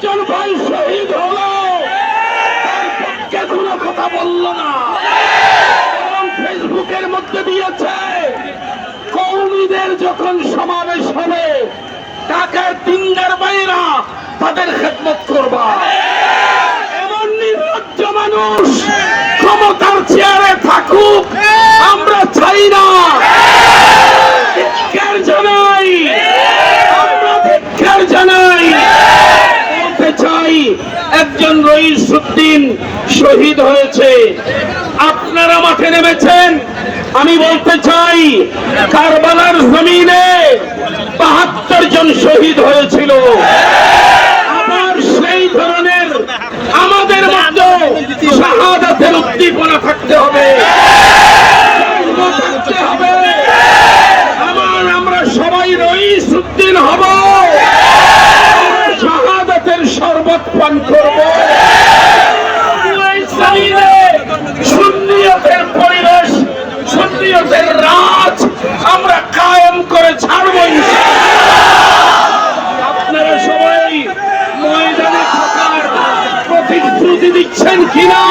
একজন ভাই শহীদ হল। পক্ষে কোনো কথা বলল না। ফেসবুকের মধ্যে দিয়েছে, কৌমিদের যখন সমাবেশ হবে তাকে তিনগার বাইরা তাদের খেদমত করবা। এমন নির্লজ্জ মানুষ ক্ষমতার চেয়ারে থাকুক আমরা চাই না ধিক্কার জানাই আমরা ধিক্কার জানাই বলতে চাই একজন রইসুদ্দিন শহীদ হয়েছে। আপনারা মাঠে নেমেছেন। আমি বলতে চাই, কারবালার জমিনে বাহাত্তর জন শহীদ হয়েছিল। সেই ধরনের আমাদের মধ্যে শাহাদাতের উদ্দীপনা থাকতে হবে থাকতে হবে। আমার আমরা সবাই রইস উদ্দিন হব আমরা শাহাদাতের পান করব। এই পরিবেশ রাজ আমরা কায়েম করে ছাড়বো আপনারা সবাই ময়দানে থাকার প্রতিশ্রুতি দিচ্ছেন কিনা?